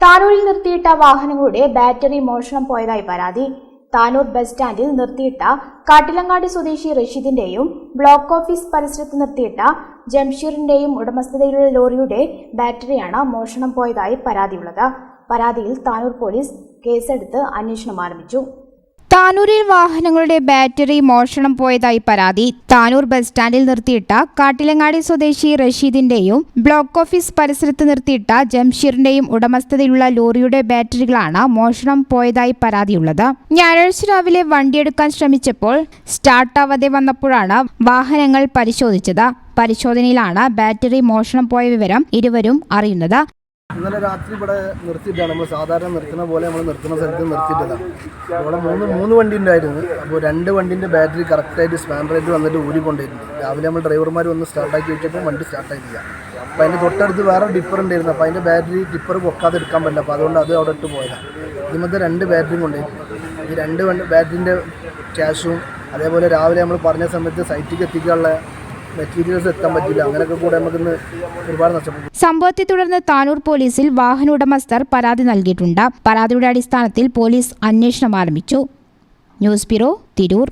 താനൂരിൽ നിർത്തിയിട്ട വാഹനങ്ങളുടെ ബാറ്ററി മോഷണം പോയതായി പരാതി. താനൂർ ബസ് സ്റ്റാൻഡിൽ നിർത്തിയിട്ട കാട്ടിലങ്ങാടി സ്വദേശി റഷീദിന്റെയും ബ്ലോക്ക് ഓഫീസ് പരിസരത്ത് നിർത്തിയിട്ട ജംഷീറിന്റെയും ഉടമസ്ഥതയിലുള്ള ലോറിയുടെ ബാറ്ററിയാണ് മോഷണം പോയതായി പരാതിയുള്ളത്. പരാതിയിൽ താനൂർ പോലീസ് കേസെടുത്ത് അന്വേഷണം ആരംഭിച്ചു. താനൂരിൽ വാഹനങ്ങളുടെ ബാറ്ററി മോഷണം പോയതായി പരാതി. താനൂർ ബസ് സ്റ്റാൻഡിൽ നിർത്തിയിട്ട കാട്ടിലങ്ങാടി സ്വദേശി റഷീദിന്റെയും ബ്ലോക്ക് ഓഫീസ് പരിസരത്ത് നിർത്തിയിട്ട ജംഷീറിന്റെയും ഉടമസ്ഥതയിലുള്ള ലോറിയുടെ ബാറ്ററികളാണ് മോഷണം പോയതായി പരാതിയുള്ളത്. ഞായറാഴ്ച രാവിലെ വണ്ടിയെടുക്കാൻ ശ്രമിച്ചപ്പോൾ സ്റ്റാർട്ടാവാതെ വന്നപ്പോഴാണ് വാഹനങ്ങൾ പരിശോധിച്ചത്. പരിശോധനയിലാണ് ബാറ്ററി മോഷണം പോയ വിവരം ഇരുവരും അറിയുന്നത്. ഇന്നലെ രാത്രി ഇവിടെ നിർത്തിയിട്ടാണ്. നമ്മൾ സാധാരണ നിർത്തുന്ന പോലെ നമ്മൾ നിർത്തുന്ന സ്ഥലത്ത് നിർത്തിയിട്ടതാണ് ഇവിടെ മൂന്ന് മൂന്ന് വണ്ടി ഉണ്ടായിരുന്നു. അപ്പോൾ രണ്ട് വണ്ടിന്റെ ബാറ്ററി കറക്റ്റായിട്ട് സ്പാൻഡറായിട്ട് വന്നിട്ട് ഊരിക്കൊണ്ടിരുന്നു രാവിലെ നമ്മൾ ഡ്രൈവർമാർ വന്ന് സ്റ്റാർട്ടാക്കി വെച്ചപ്പോൾ വണ്ടി സ്റ്റാർട്ടായിട്ടില്ല അപ്പോൾ അതിന്റെ തൊട്ടടുത്ത് വേറെ ഡിപ്പർ ഉണ്ടായിരുന്നു. അപ്പോൾ അതിന്റെ ബാറ്ററി ടിപ്പർ പൊക്കാതെ എടുക്കാൻ പറ്റില്ല. അപ്പോൾ അതുകൊണ്ട് അത് അവിടെ ഇട്ട് പോയതാണ് ഇതിമത്തെ രണ്ട് ബാറ്ററിയും കൊണ്ടിരുന്നു ഈ രണ്ട് ബാറ്ററിന്റെ ക്യാഷും അതേപോലെ രാവിലെ നമ്മൾ പറഞ്ഞ സമയത്ത് സൈറ്റിലേക്ക് എത്തിക്കാനുള്ള മെറ്റീരിയൽസ് എത്താൻ പറ്റില്ല. അങ്ങനെയൊക്കെ കൂടെ നമുക്കിന്ന് ഒരുപാട് നഷ്ടപ്പെട്ടു. സംഭവത്തെ തുടർന്ന് താനൂർ പോലീസിൽ വാഹന ഉടമസ്ഥർ പരാതി നൽകിയിട്ടുണ്ട്. പരാതിയുടെ അടിസ്ഥാനത്തിൽ പോലീസ് അന്വേഷണം ആരംഭിച്ചു. News bureau Tirur.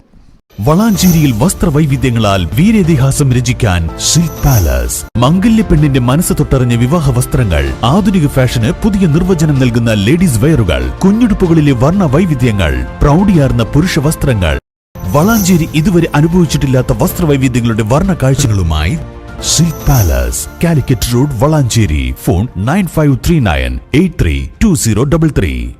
വളാഞ്ചേരിയിൽ വസ്ത്രവൈവിധ്യങ്ങളാൽ വീരേതിഹാസം രചിക്കാൻ സിൽക്ക് പാലസ് മംഗല്യ പെണ്ണിന്റെ മനസ്സ് തൊട്ടറിഞ്ഞ വിവാഹ വസ്ത്രങ്ങൾ ആധുനിക ഫാഷന് പുതിയ നിർവചനം നൽകുന്ന ലേഡീസ് വെയറുകൾ കുഞ്ഞുടുപ്പുകളിലെ വർണ വൈവിധ്യങ്ങൾ പ്രൗഢിയാർന്ന പുരുഷ വസ്ത്രങ്ങൾ വളാഞ്ചേരി ഇതുവരെ അനുഭവിച്ചിട്ടില്ലാത്ത വസ്ത്രവൈവിധ്യങ്ങളുടെ വർണ കാഴ്ചകളുമായി silk palace Calicut road Valanchery. Phone nine five three nine eight three two zero double three